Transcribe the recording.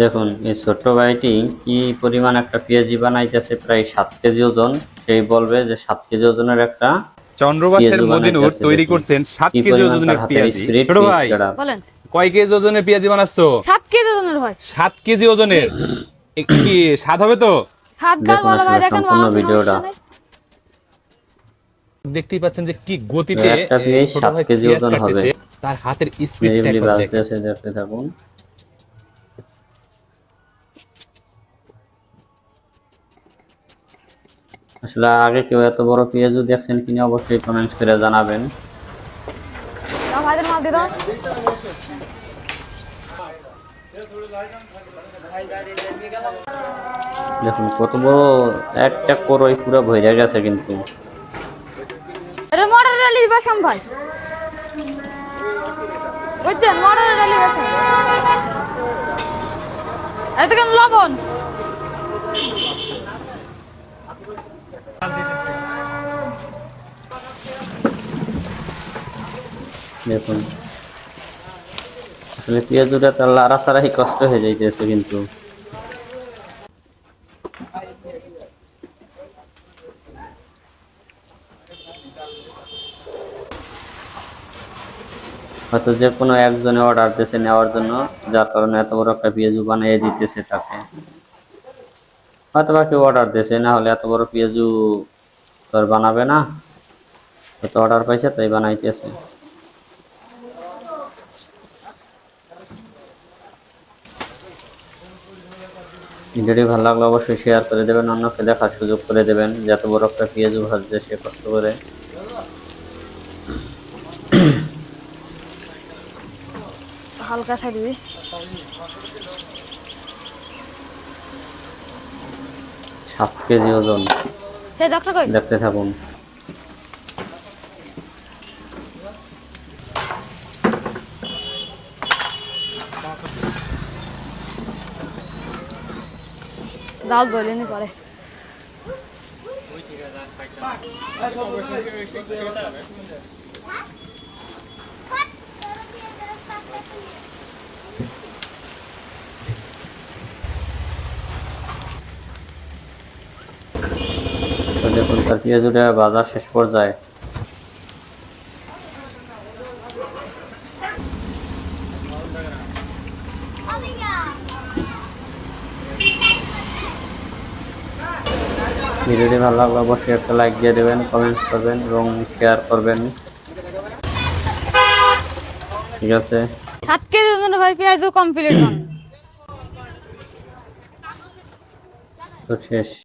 দেখুন এই ছোট্ট ভাইটি কি পরিমাণ একটা পেঁয়াজি বানাইতেছে প্রায় সাত কেজি ওজন। সেই বলবে যে সাত কেজি ওজনের একটা চন্দ্রবাসের মদিনুর তৈরি করছেন সাত কেজি ওজনের তার হাতের পেঁয়াজি ছোট ভাই কয় কেজি ওজনের পেঁয়াজি বানাচ্ছো? সাত কেজি ওজনের ভাই সাত কেজি ওজনের? কি স্বাদ হবে তো? সম্পূর্ণ ভিডিওটা। দেখতেই পাচ্ছেন যে কি গতিতে একটা ছোট সাত ভাই কেজি পেঁয়াজ ওজন হবে। কাটতেছে। তার হাতের স্পিডটা দেখতে থাকুন। আসলে আগে কেউ এত বড় পেঁয়াজু দেখছেন কিনা অবশ্যই কমেন্টস করে জানাবেন। দেখুন কত বড় একটা করই পুরো ভরে গেছে কিন্তু। এটা মটর ডালি বেসম ভাই। বুঝছেন? মটর ডালি বেসম এটা লবণ? দেখুন। আসলে পেঁয়াজুটা তার লাড়া ছাড়াই কষ্ট হয়ে যাইতেছে কিন্তু। হয়তো যে কোনো একজনে অর্ডার দিয়েছে নেওয়ার জন্য, যার কারণে এত বড় একটা পেঁয়াজু বানিয়ে দিতেছে তাকে। হয়তো বা কেউ অর্ডার দিয়েছে, না হলে এত বড় পেঁয়াজু তো বানাবে না। হয়তো অর্ডার পাইছে, তাই বানাইতেছে। ভিডিওটি ভালো লাগলে অবশ্যই শেয়ার করে দেবেন অন্যকে দেখার সুযোগ করে দেবেন যত বরফটা একটা পেঁয়াজু ভাজছে সে কষ্ট করে। হালকা ছাই দিবি সাত কেজি ওজন। দেখতে থাকুন। জাল ধরে নি পরে। দেখুন তার পেঁয়াজুটা বাজার শেষ পর্যায়ে। ভিডিওটি ভালো লাগলে অবশ্যই একটা লাইক দিয়ে দেবেন কমেন্টস করবেন এবং শেয়ার করবেন। ঠিক আছে? সাত দুজন ভাই পেঁয়াজও কমপ্লিট তো শেষ।